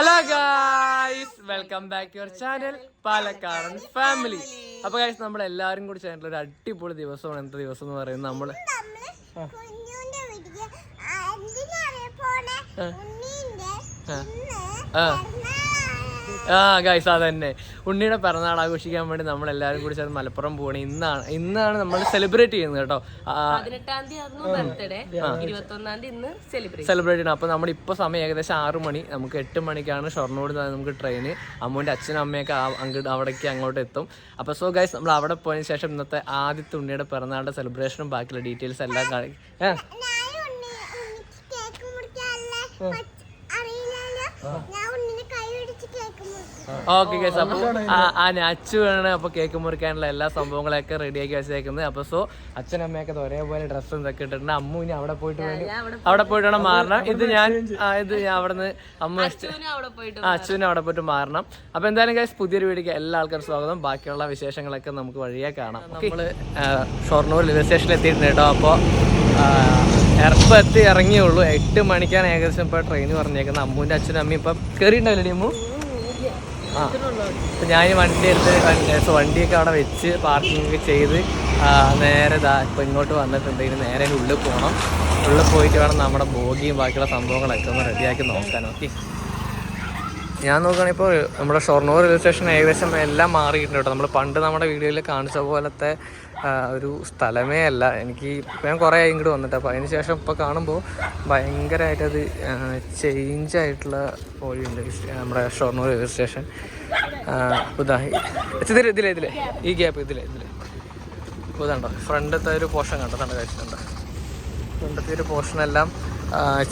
Hello guys welcome back your channel പാലക്കാടൻ family അപ്പൊ guys നമ്മൾ എല്ലാവരും കൂടി ചാനൽ ഒരു അടിപൊളി ദിവസമാണ്. എന്ത് ദിവസം എന്ന് പറയുന്നത്? നമ്മൾ ആ. ആ ഗൈസ് അത് തന്നെ ഉണ്ണിയുടെ പിറന്നാൾ ആഘോഷിക്കാൻ വേണ്ടി നമ്മൾ എല്ലാവരും കൂടി ചേർന്ന് മലപ്പുറം പോവാണ്. ഇന്നാണ് ഇന്നാണ് നമ്മൾ സെലിബ്രേറ്റ് ചെയ്യുന്നത് കേട്ടോ. സെലിബ്രേറ്റ് സെലിബ്രേറ്റ് ചെയ്യണം. അപ്പൊ നമ്മൾ ഇപ്പൊ സമയം ഏകദേശം ആറ് മണി. നമുക്ക് എട്ട് മണിക്കാണ് ഷൊർണൂർ നിന്ന് നമുക്ക് ട്രെയിന് അമ്മൂന്റെ അച്ഛനും അമ്മയൊക്കെ അങ്ങോട്ട് അവിടേക്ക് അങ്ങോട്ട് എത്തും. അപ്പൊ സോ ഗൈസ് നമ്മൾ അവിടെ പോയതിനു ശേഷം ഇന്നത്തെ ആദ്യത്തെ ഉണ്ണിയുടെ പിറന്നാളുടെ സെലിബ്രേഷനും ബാക്കിയുള്ള ഡീറ്റെയിൽസ് എല്ലാം കാണി അറിയില്ലല്ലോ ഞാൻ ഉണ്ണിനെ കൈ പിടിച്ച് കേക്ക് മുറിക്കും ഓക്കെ ഗൈസ് അപ്പോൾ ആ അച്ചു വേണം അപ്പോൾ കേക്ക് മുറിക്കാനുള്ള എല്ലാ സംഭവങ്ങളൊക്കെ റെഡിയാക്കി വെച്ചേക്കുന്നത്. അപ്പോൾ സോ അച്ഛനും അമ്മയൊക്കെ ഇത് ഒരേപോലെ ഡ്രസ്സും ഇതൊക്കെ ഇട്ടിട്ടുണ്ട്. അമ്മു ഇനി അവിടെ പോയിട്ട് വേണ്ടി അവിടെ പോയിട്ട് വേണം മാറണം? ഇത് ഞാൻ ഇത് ഞാൻ അവിടെ നിന്ന് അമ്മ അവിടെ പോയിട്ട് അച്ഛനും അവിടെ പോയിട്ട് മാറണം. അപ്പൊ എന്തായാലും ഗൈസ് പുതിയൊരു വീടിക്ക് എല്ലാ ആൾക്കാരും സ്വാഗതം. ബാക്കിയുള്ള വിശേഷങ്ങളൊക്കെ നമുക്ക് വഴിയെ കാണാം. നമ്മൾ ആ, ഷൊർണൂർ റെയിൽവേ സ്റ്റേഷനിൽ എത്തിയിട്ടുണ്ട് കേട്ടോ അപ്പോൾ ഇറപ്പം എത്തി ഇറങ്ങിയുള്ളൂ എട്ട് മണിക്കാണ് ഏകദേശം ഇപ്പോൾ ട്രെയിൻ പറഞ്ഞേക്കുന്നത്. അമ്മൂന്റെ അച്ഛനും അമ്മയും ഇപ്പം കയറിയിട്ടുണ്ടാവില്ലേ അമ്മു? അപ്പം ഞാൻ വണ്ടി എടുത്ത് വണ്ടിയൊക്കെ അവിടെ വെച്ച് പാർക്കിംഗ് ഒക്കെ ചെയ്ത് നേരെ ഇതാ ഇപ്പം ഇങ്ങോട്ട് വന്നിട്ടുണ്ട്. ഇനി നേരെ ഉള്ളിൽ പോകണം ഉള്ളിൽ പോയിട്ട് വേണം നമ്മുടെ ബോഗിയും ബാക്കിയുള്ള സംഭവങ്ങളൊക്കെ ഒന്ന് റെഡിയാക്കി നോക്കാൻ. ഓക്കെ ഞാൻ നോക്കുകയാണെങ്കിൽ ഇപ്പോൾ നമ്മുടെ ഷൊർണൂർ റെയിൽവേ സ്റ്റേഷൻ ഏകദേശം എല്ലാം മാറിയിട്ടുണ്ട് കേട്ടോ. നമ്മൾ പണ്ട് നമ്മുടെ വീഡിയോയിൽ കാണിച്ച പോലത്തെ ഒരു സ്ഥലമേ അല്ല. എനിക്ക് ഞാൻ കുറേ ആയി ഇങ്ങോട്ട് വന്നിട്ട്. അപ്പോൾ അതിന് ശേഷം ഇപ്പോൾ കാണുമ്പോൾ ഭയങ്കരമായിട്ടത് ചേഞ്ച് ആയിട്ടുള്ള വഴിയുണ്ട്. ഈ നമ്മുടെ ഷൊർണൂർ റെയിൽവേ സ്റ്റേഷൻ. ഇതാ ഇതിലെ ഇതിലെ ഈ ഗ്യാപ്പ് ഇതിലെ ഇതിലെ. ഇതുണ്ടോ ഫ്രണ്ടത്തെ ഒരു പോർഷൻ കണ്ടതാണ് കഴിച്ചിട്ടുണ്ടോ ഫ്രണ്ടത്തെ ഒരു പോർഷനെല്ലാം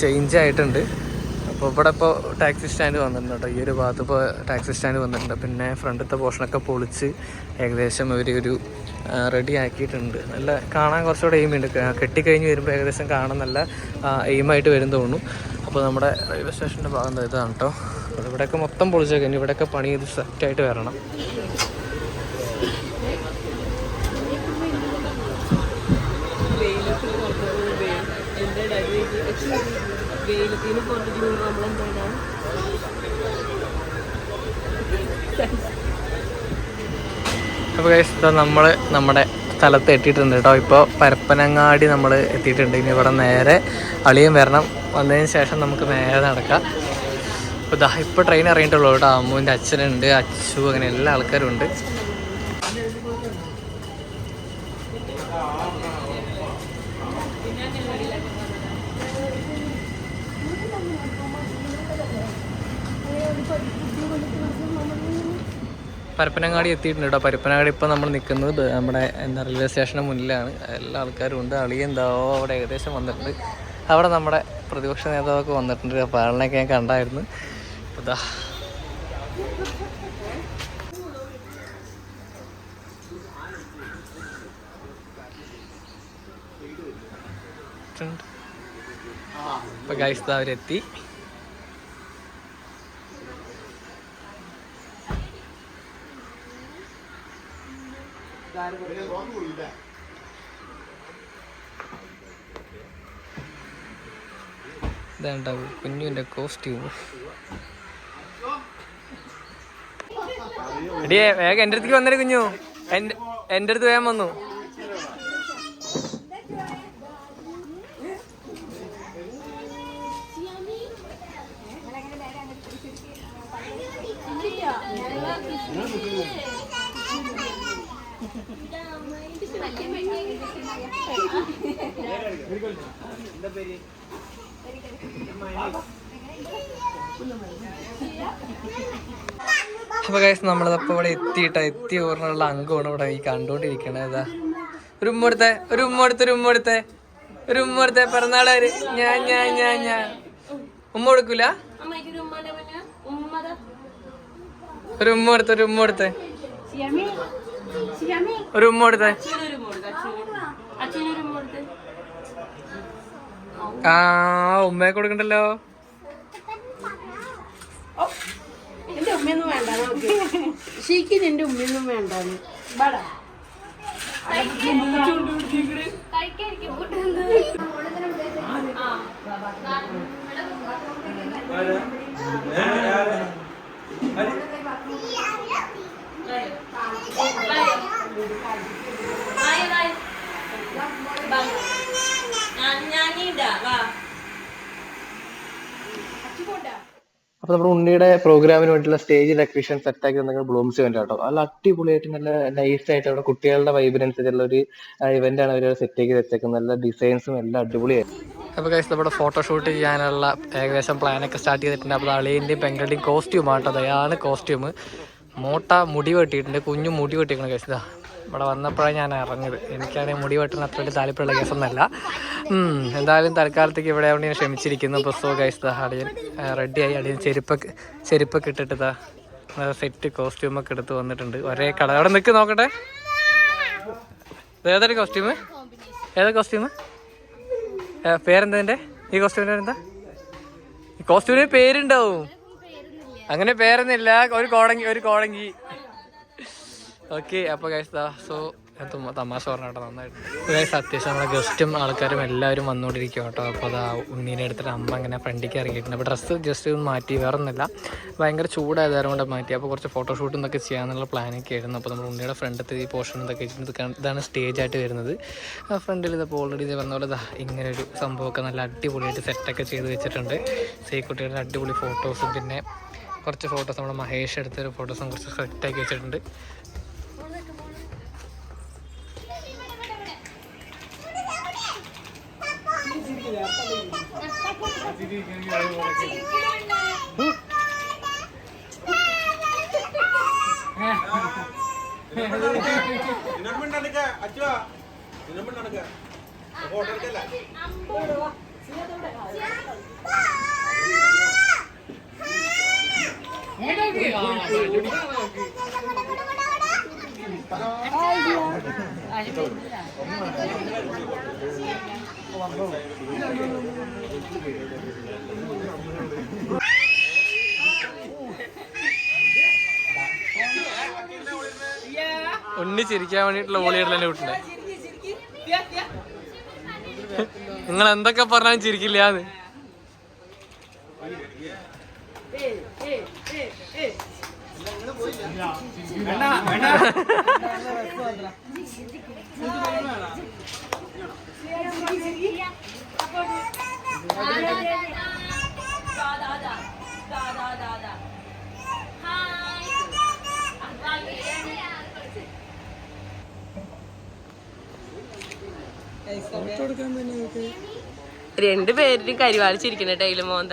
ചേഞ്ച് ആയിട്ടുണ്ട്. അപ്പോൾ ഇവിടെ ഇപ്പോൾ ടാക്സി സ്റ്റാൻഡ് വന്നിട്ടുണ്ട് കേട്ടോ. ഈ ഒരു ഭാഗത്ത് ഇപ്പോൾ ടാക്സി സ്റ്റാൻഡ് വന്നിട്ടുണ്ട്. പിന്നെ ഫ്രണ്ടത്തെ പോർഷനൊക്കെ പൊളിച്ച് ഏകദേശം ഒരു ഒരു റെഡി ആക്കിയിട്ടുണ്ട്. നല്ല കാണാൻ കുറച്ചുകൂടെ എയിമുണ്ട് കെട്ടിക്കഴിഞ്ഞ് വരുമ്പോൾ ഏകദേശം കാണാൻ നല്ല എയിമായിട്ട് വരും തോന്നുന്നു. അപ്പോൾ നമ്മുടെ റെയിൽവേ സ്റ്റേഷന്റെ ഭാഗം ഇതാണ് കേട്ടോ. അപ്പോൾ ഇവിടെയൊക്കെ മൊത്തം പൊളിച്ചേക്കാം. ഇനി ഇവിടെയൊക്കെ പണി ചെയ്ത് സെറ്റായിട്ട് വരണം. വെയിലത്തിന് പുറത്തേക്ക് നമ്മളെന്താണ് അപ്പോൾ കഴിച്ചിട്ട് നമ്മൾ നമ്മുടെ സ്ഥലത്ത് എത്തിയിട്ടുണ്ട് കേട്ടോ. ഇപ്പോൾ പരപ്പനങ്ങാടി നമ്മൾ എത്തിയിട്ടുണ്ട്. ഇനി ഇവിടെ നേരെ അളിയും വരണം. വന്നതിന് ശേഷം നമുക്ക് നേരെ നടക്കാം. ഇപ്പോൾ ദാ ഇപ്പോൾ ട്രെയിൻ ഇറങ്ങിയിട്ടുള്ളൂ കേട്ടോ. അമ്മുവിന്റെ അച്ഛനുണ്ട് അച്ചു അങ്ങനെ എല്ലാ ആൾക്കാരും ഉണ്ട്. പരപ്പനങ്ങാടി എത്തിയിട്ടുണ്ട് കേട്ടോ പരപ്പനങ്ങാടി ഇപ്പോൾ നമ്മൾ നിൽക്കുന്നത് നമ്മുടെ എന്താ റെയിൽവേ സ്റ്റേഷന് മുന്നിലാണ്. എല്ലാ ആൾക്കാരും ഉണ്ട്. അളി എന്താ അവിടെ ഏകദേശം വന്നിട്ടുണ്ട്. അവിടെ നമ്മുടെ പ്രതിപക്ഷ നേതാവൊക്കെ വന്നിട്ടുണ്ട്. അപ്പോൾ ആളിനെയൊക്കെ ഞാൻ കണ്ടായിരുന്നു. ഇതാ ഇപ്പം ഗൈസ് അവരെത്തി. ഇതാണ്ടാവും കുഞ്ഞുവിന്റെ കോസ്റ്റ്യൂം അടിയേ വേഗം എന്റെ അടുത്തേക്ക് വന്നേ കുഞ്ഞു. എന്റെ എന്റെ അടുത്ത് വേഗം വന്നു. അപ്പൊ കൈസ് നമ്മളിതപ്പോ ഇവിടെ എത്തിയിട്ട. എത്തി ഓർമ്മയുള്ള അംഗമാണ് ഇവിടെ ഈ കണ്ടോണ്ടിരിക്കണത്. ഇതാ. ഒരു ഉമ്മടുത്തെ ഒരു ഉമ്മ എടുത്ത് ഒരു ഉമ്മടുത്തെ ഒരു ഉമ്മടുത്തെ പിറന്നാളുകാര് പിറന്നാളാര്. ഞാൻ ഞാൻ ഞാൻ ഞാൻ ഉമ്മ കൊടുക്കൂല? ഒരു ഉമ്മ എടുത്ത് ഒരു ഉമ്മ എടുത്തേ ഒരു ഉമ്മ എടുത്തേ അച്ഛനൊരു ഉമ്മയെ കൊടുക്കണ്ടല്ലോ. എന്റെ ഉമ്മയൊന്നും വേണ്ട നമുക്ക്. ഷീക്ക് നിന്റെ ഉമ്മയൊന്നും വേണ്ട ായ അപ്പൊ നമ്മുടെ ഉണ്ണിയുടെ പ്രോഗ്രാമിന് വേണ്ടിയിട്ടുള്ള സ്റ്റേജ് ഡെക്കറേഷൻ സെറ്റ് ആക്കി തന്നെ ബ്ലൂംസ് ഇവന്റ് ആട്ടോ നല്ല അടിപൊളിയായിട്ട് നല്ല നൈസ് ആയിട്ട് അവിടെ കുട്ടികളുടെ വൈബിനനുസരിച്ചുള്ള ഒരു ഇവന്റ് ആണ് അവർ സെറ്റ് ആക്കി വെച്ചേക്കുന്നത്. നല്ല ഡിസൈൻസും എല്ലാം അടിപൊളിയായിരുന്നു അപ്പോൾ കഴിച്ച് നമ്മുടെ ഫോട്ടോഷൂട്ട് ചെയ്യാനുള്ള ഏകദേശം പ്ലാനൊക്കെ സ്റ്റാർട്ട് ചെയ്തിട്ടുണ്ട്. അപ്പോൾ അളിയന്റെയും പെങ്കളുടെയും കോസ്റ്റ്യൂം ആട്ടോ അതാണ് കോസ്റ്റ്യൂം മോട്ട മുടി വെട്ടിയിട്ടുണ്ട്. കുഞ്ഞു മുടി വെട്ടിക്കണ കേസ് ഇതാ. ഇവിടെ വന്നപ്പോഴാണ് ഞാൻ ഇറങ്ങിയത്. എനിക്കാണെങ്കിൽ മുടി വെട്ടുന്ന അത്ര വലിയ താല്പര്യമുള്ള കേസൊന്നല്ല ഉം, എന്തായാലും തൽക്കാലത്തേക്ക് ഇവിടെ ഞാൻ ക്ഷമിച്ചിരിക്കുന്നു. അപ്പോൾ സോ ഗൈസ് അടിയൻ റെഡിയായി അടിയൻ ചെരുപ്പൊക്കെ ചെരുപ്പൊക്കെ ഇട്ടിട്ട് ഇതാ സെറ്റ് കോസ്റ്റ്യൂമൊക്കെ എടുത്ത് വന്നിട്ടുണ്ട്. ഒരേ കളർ. അവിടെ നിൽക്ക് നോക്കട്ടെ. ഏതൊരു കോസ്റ്റ്യൂമ് ഏതാ കോസ്റ്റ്യൂമ് പേരെന്താ എന്റെ ഈ കോസ്റ്റ്യൂമിന്റെ പേരെന്താ? ഈ കോസ്റ്റ്യൂമിന് പേരുണ്ടാവും. അങ്ങനെ പേരൊന്നില്ല ഒരു കോടങ്ങി ഒരു കോടങ്ങി. ഓക്കെ അപ്പോൾ കൈസ്താ സോ തമാശ പറഞ്ഞ കേട്ടോ നന്നായിട്ട് ഗൈസ് അത്യാവശ്യം നമ്മുടെ ഗസ്റ്റും ആൾക്കാരും എല്ലാവരും വന്നുകൊണ്ടിരിക്കും കേട്ടോ. അപ്പോൾ അതാ ഉണ്ണീനെ എടുത്തിട്ട് അമ്മ അങ്ങനെ ഫ്രണ്ടിലേക്ക് ഇറങ്ങിയിട്ടുണ്ട്. അപ്പോൾ ഡ്രസ്സ് ജസ്റ്റ് ഒന്ന് മാറ്റി വേറെ ഒന്നുമില്ല ഭയങ്കര ചൂടായതാരം കൊണ്ട് മാറ്റി. അപ്പോൾ കുറച്ച് ഫോട്ടോഷൂട്ടും ഇതൊക്കെ ചെയ്യാനുള്ള പ്ലാനൊക്കെ ആയിരുന്നു. അപ്പോൾ നമ്മൾ ഉണ്ണിയുടെ ഫ്രണ്ടത്തെ ഈ പോർഷൻ ഇതൊക്കെ ഇതാണ് സ്റ്റേജ് ആയിട്ട് വരുന്നത്. ആ ഫ്രണ്ടിൽ ഇതിപ്പോൾ ഓൾറെഡി ഇത് പറഞ്ഞ പോലെ ഇങ്ങനെ ഒരു സംഭവമൊക്കെ നല്ല അടിപൊളിയായിട്ട് സെറ്റൊക്കെ ചെയ്ത് വെച്ചിട്ടുണ്ട്. സീക്കുട്ടിയുടെ അടിപൊളി ഫോട്ടോസും പിന്നെ കുറച്ച് ഫോട്ടോസ് നമ്മുടെ മഹേഷ് എടുത്തൊരു ഫോട്ടോസും കുറച്ച് സെറ്റാക്കി വെച്ചിട്ടുണ്ട്. ഉണ്ണി ചിരിക്കാൻ വേണ്ടിട്ടുള്ള ഓളിയിടലെ വിട്ടേ നിങ്ങൾ എന്തൊക്കെ പറഞ്ഞാലും ചിരിക്കില്ല രണ്ട് കരിവാളിച്ചിരിക്കുന്ന ടൈൽ മോന്ത.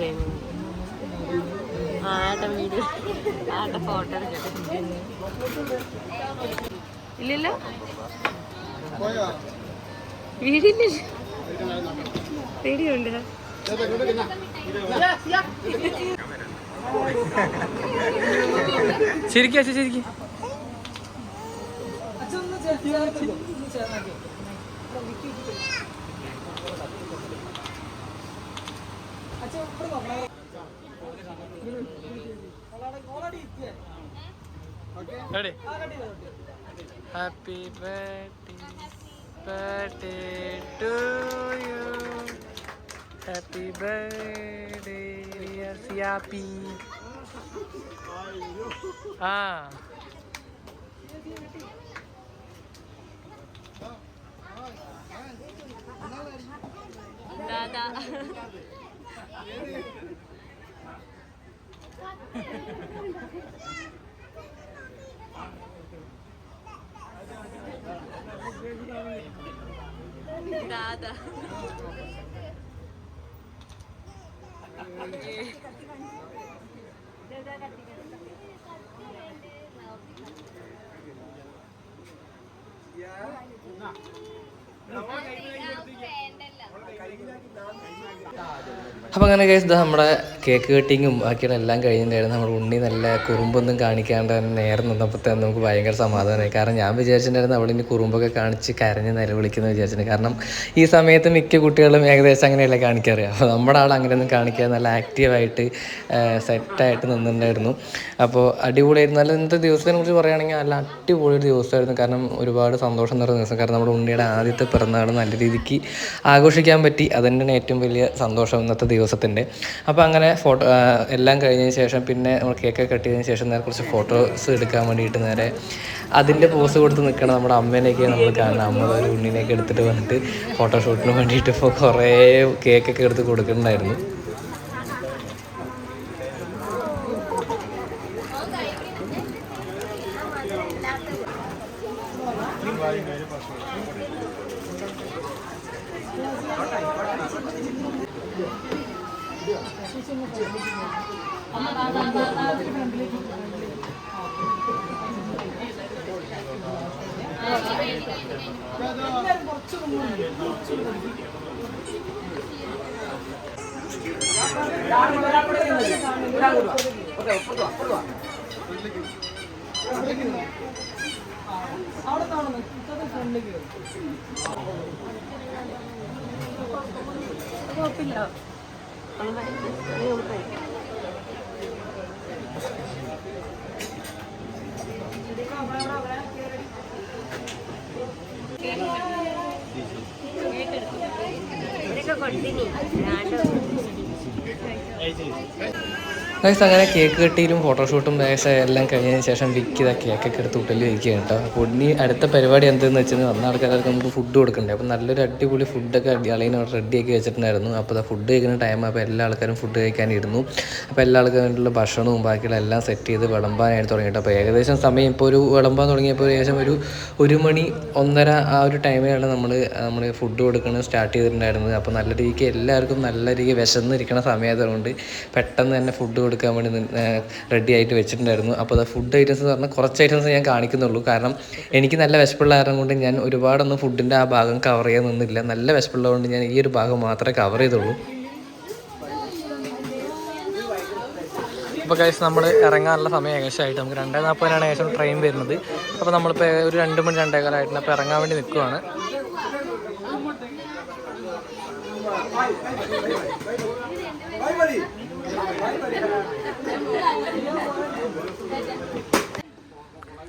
ഈ ഒരു വീഡിയോ ആടെ ഫോട്ടോ എടുക്കട്ടെ ഇല്ലല്ലോ വീഡിയോ വീഡിയോ ഉണ്ട് ശരിക്കും അച്ഛൻ Ready. Happy birthday, birthday to you. Happy birthday, siapi. Ah. Dada. Dada. Yeah. Nah. അപ്പോൾ അങ്ങനെ കേസ് ഇത് നമ്മുടെ കേക്ക് കട്ടിങ്ങും ബാക്കിയുള്ള എല്ലാം കഴിഞ്ഞിട്ടുണ്ടായിരുന്നു. നമ്മുടെ ഉണ്ണി നല്ല കുറുമ്പൊന്നും കാണിക്കാണ്ട് തന്നെ നേരെ നിന്നപ്പോൾ തന്നെ നമുക്ക് ഭയങ്കര സമാധാനമായി. കാരണം ഞാൻ വിചാരിച്ചിട്ടുണ്ടായിരുന്നു അവളിനി കുറുമ്പൊക്കെ കാണിച്ച് കരഞ്ഞ് നിലവിളിക്കുന്നു വിചാരിച്ചിട്ടുണ്ട്. കാരണം ഈ സമയത്ത് മിക്ക കുട്ടികളും ഏകദേശം അങ്ങനെയല്ല കാണിക്കാറ്. അപ്പോൾ നമ്മുടെ ആൾ അങ്ങനെയൊന്നും കാണിക്കാതെ നല്ല ആക്റ്റീവായിട്ട് സെറ്റായിട്ട് നിന്നിട്ടുണ്ടായിരുന്നു. അപ്പോൾ അടിപൊളിയായിരുന്നു. നല്ല ഇന്നത്തെ ദിവസത്തിനെ കുറിച്ച് പറയുകയാണെങ്കിൽ നല്ല അടിപൊളി ഒരു ദിവസമായിരുന്നു. കാരണം ഒരുപാട് സന്തോഷം നിറഞ്ഞ ദിവസം. കാരണം നമ്മുടെ ഉണ്ണിയുടെ ആദ്യത്തെ പിറന്നാൾ നല്ല രീതിക്ക് ആഘോഷിക്കാൻ പറ്റി. അതുതന്നെയാണ് ഏറ്റവും വലിയ സന്തോഷം ഇന്നത്തെ ദിവസത്തിന്റെ. അപ്പോൾ അങ്ങനെ ഫോട്ടോ എല്ലാം കഴിഞ്ഞതിന് ശേഷം പിന്നെ നമ്മൾ കേക്ക് കട്ടിയതിന് ശേഷം നേരെ കുറച്ച് ഫോട്ടോസ് എടുക്കാൻ വേണ്ടിയിട്ട് നേരെ അതിന്റെ പോസ് കൊടുത്ത് നിൽക്കണം നമ്മുടെ അമ്മേനെയൊക്കെ നമ്മൾ കാണുന്നത്. അമ്മ ഒരു ഉണ്ണിനെയൊക്കെ എടുത്തിട്ട് വന്നിട്ട് ഫോട്ടോഷൂട്ടിന് വേണ്ടിയിട്ട് ഇപ്പോൾ കുറേ കേക്കൊക്കെ എടുത്ത് കൊടുക്കുന്നുണ്ടായിരുന്നു. അവിടെ കാണുന്നു ഇത്ര ഫ്രണ്ടിലേക്ക് കുഴപ്പമില്ല. ഇതൊക്കെ കൊടുത്തിനി ഗൈസ് അങ്ങനെ കേക്ക് കെട്ടിയിലും ഫോട്ടോഷൂട്ടും ഗൈസ് എല്ലാം കഴിഞ്ഞതിന് ശേഷം വിക്ക് ഇതാ കേക്കൊക്കെ എടുത്ത് ഹോട്ടലിൽ വയ്ക്കുകയാണ് കേട്ടോ അപ്പോൾ ഇനി അടുത്ത പരിപാടി എന്തെന്ന് വെച്ചാൽ വന്ന ആൾക്കാർക്ക് നമുക്ക് ഫുഡ് കൊടുക്കണ്ടേ. അപ്പോൾ നല്ലൊരു അടിപൊളി ഫുഡൊക്കെ അളയിന് റെഡിയാക്കി വെച്ചിട്ടുണ്ടായിരുന്നു. അപ്പോൾ അത് ഫുഡ് കഴിക്കുന്ന ടൈം അപ്പോൾ എല്ലാ ആൾക്കാരും ഫുഡ് കഴിക്കാനിരുന്നു. അപ്പോൾ എല്ലാ ആൾക്കാരുടെ ഭക്ഷണവും ബാക്കിയുള്ള എല്ലാം സെറ്റ് ചെയ്ത് വിളമ്പാനായിട്ട് തുടങ്ങിയിട്ട്. അപ്പോൾ ഏകദേശം സമയം ഇപ്പോൾ ഒരു വിളമ്പാൻ തുടങ്ങിയപ്പോൾ ഏകദേശം ഒരു ഒരു മണി ഒന്നര ആ ഒരു ടൈമിലാണ് നമ്മൾ നമ്മൾ ഫുഡ് കൊടുക്കുന്നത് സ്റ്റാർട്ട് ചെയ്തിട്ടുണ്ടായിരുന്നത്. അപ്പോൾ നല്ല രീതിക്ക് എല്ലാവർക്കും നല്ല രീതിക്ക് വിശന്നിരിക്കണ സമയമായതുകൊണ്ട് പെട്ടെന്ന് തന്നെ ഫുഡ് കൊടുക്കാൻ വേണ്ടി റെഡി ആയിട്ട് വെച്ചിട്ടുണ്ടായിരുന്നു. അപ്പോൾ അത് ഫുഡ് ഐറ്റംസ് എന്ന് പറഞ്ഞാൽ കുറച്ച് ഐറ്റംസ് ഞാൻ കാണിക്കുന്നുള്ളൂ. കാരണം എനിക്ക് നല്ല വിശപ്പുള്ള കാരണം കൊണ്ട് ഞാൻ ഒരുപാടൊന്നും ഫുഡിന്റെ ആ ഭാഗം കവർ ചെയ്യാൻ നിന്നില്ല. നല്ല വിശപ്പുള്ളതുകൊണ്ട് ഞാൻ ഈ ഒരു ഭാഗം മാത്രമേ കവർ ചെയ്തുള്ളൂ. അപ്പോൾ കഴിച്ച് നമ്മൾ ഇറങ്ങാനുള്ള സമയം ഏകദേശമായിട്ട്. നമുക്ക് രണ്ടേ നാൽപ്പതിനാണ് ഏകദേശം ട്രെയിൻ വരുന്നത്. അപ്പോൾ നമ്മളിപ്പോൾ ഒരു രണ്ട് മണി രണ്ടേകാലായിട്ടുണ്ട് അപ്പോൾ ഇറങ്ങാൻ വേണ്ടി നിൽക്കുവാണ്.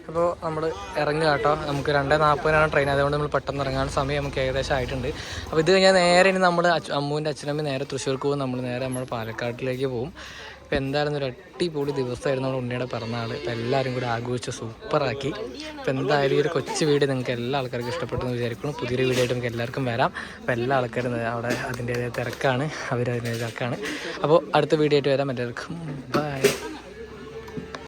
അപ്പോൾ നമ്മൾ ഇറങ്ങുക കേട്ടോ. നമുക്ക് രണ്ടേ നാൽപ്പതിനാണ് ട്രെയിൻ അതുകൊണ്ട് നമ്മൾ പെട്ടെന്ന് ഇറങ്ങാൻ സമയം നമുക്ക് ഏകദേശം ആയിട്ടുണ്ട്. അപ്പോൾ ഇത് കഴിഞ്ഞാൽ നേരെ ഇനി നമ്മൾ അമ്മൂന്റെ അച്ഛനമ്മ നേരെ തൃശ്ശൂർക്ക് പോകും. നമ്മൾ നേരെ നമ്മൾ പാലക്കാട്ടിലേക്ക് പോകും. അപ്പോൾ എന്തായാലും ഒരു അടിപൊളി ദിവസമായിരുന്നു നമ്മൾ ഉണ്ണിയുടെ പിറന്നാൾ അപ്പോൾ എല്ലാവരും കൂടി ആഘോഷിച്ച് സൂപ്പറാക്കി. അപ്പോൾ എന്തായാലും ഈ ഒരു കൊച്ചു വീട് നിങ്ങൾക്ക് എല്ലാ ആൾക്കാർക്കും ഇഷ്ടപ്പെട്ടെന്ന് വിചാരിക്കുന്നു. പുതിയൊരു വീഡിയോ ആയിട്ട് നമുക്ക് എല്ലാവർക്കും വരാം. അപ്പോൾ എല്ലാ ആൾക്കാരും അവിടെ അതിന്റേതായ തിരക്കാണ്. അവർ അതിന്റെ തിരക്കാണ്. അപ്പോൾ അടുത്ത വീഡിയോ ആയിട്ട് വരാം. എല്ലാവർക്കും ബൈ